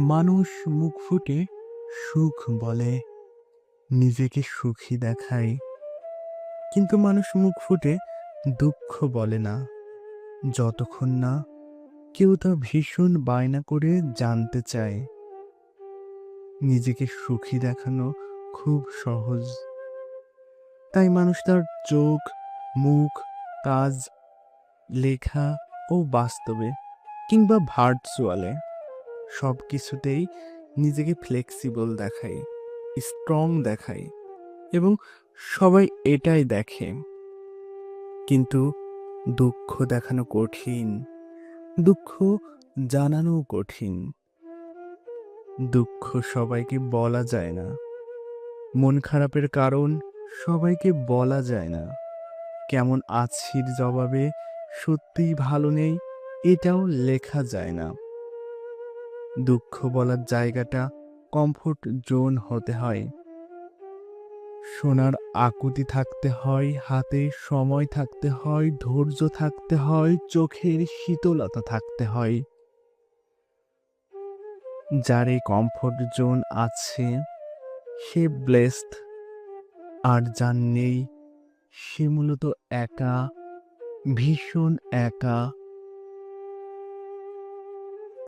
মানুষ মুখ ফুটে সুখ বলে, নিজেকে সুখী দেখায়। কিন্তু মানুষ মুখ ফুটে দুঃখ বলে না। যতক্ষণ না কেউ তা ভীষণ বায়না করে জানতে চায়। নিজেকে সুখী দেখানো খুব সহজ। তাই মানুষ তার চোখ, মুখ, কাজ, লেখা ও বাস্তবে কিংবা ভার্চুয়ালে সব কিছুতেই নিজেকে ফ্লেক্সিবল দেখায় স্ট্রং দেখায় এবং সবাই এটাই দেখে। কিন্তু দুঃখ দেখানো কঠিন, দুঃখ জানানো কঠিন। দুঃখ সবাইকে বলা যায় না। মন খারাপের কারণ সবাইকে বলা যায় না। কেমন আছির জবাবে সত্যিই ভালো নেই, এটাও লেখা যায় না। দুঃখ বলার জায়গাটা কমফোর্ট জোন হতে হয়। সোনার আকুতি থাকতে হয়, হাতে সময় থাকতে হয়, ধৈর্য থাকতে হয়, চোখের শীতলতা থাকতে হয়। যার এই কমফোর্ট জোন আছে, সে ব্লেসড আর যার নেই, সে মূলত একা, ভীষণ একা